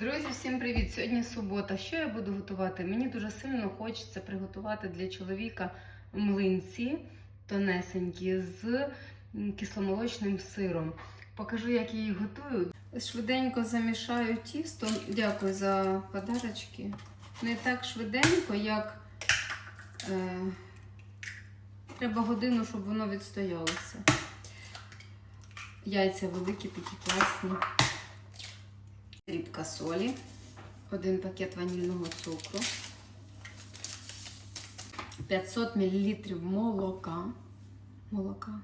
Друзі, всім привіт! Сьогодні субота. Що я буду готувати? Мені дуже сильно хочеться приготувати для чоловіка млинці тонесенькі з кисломолочним сиром. Покажу, як я їх готую. Швиденько замішаю тісто. Дякую за подарочки. Не так швиденько, як е, треба годину, щоб воно відстоялося. Яйця великі, такі класні. Дрібка солі, один пакет ванільного цукру, 500 мл молока, молока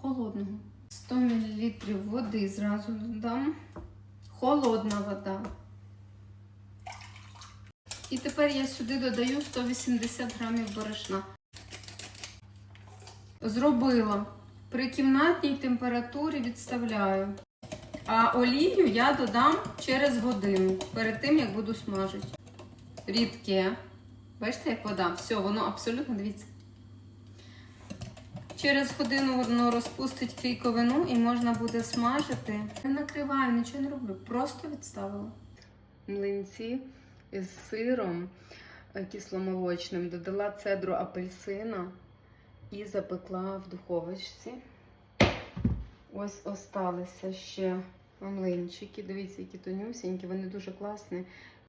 холодного, 100 мл води зразу додам, холодна вода. І тепер я сюди додаю 180 грамів борошна. Зробила. При кімнатній температурі відставляю. А олію я додам через годину, перед тим, як буду смажити. Рідке. Бачите, як вода? Все, воно абсолютно дивіться. Через годину воно розпустить клейковину і можна буде смажити. Не накриваю, нічого не роблю, просто відставила. Млинці з сиром е, кисломолочним, додала цедру апельсина і запекла в духовочці. Ось осталися ще млинчики. Дивіться, які тонюсінькі, вони дуже класні.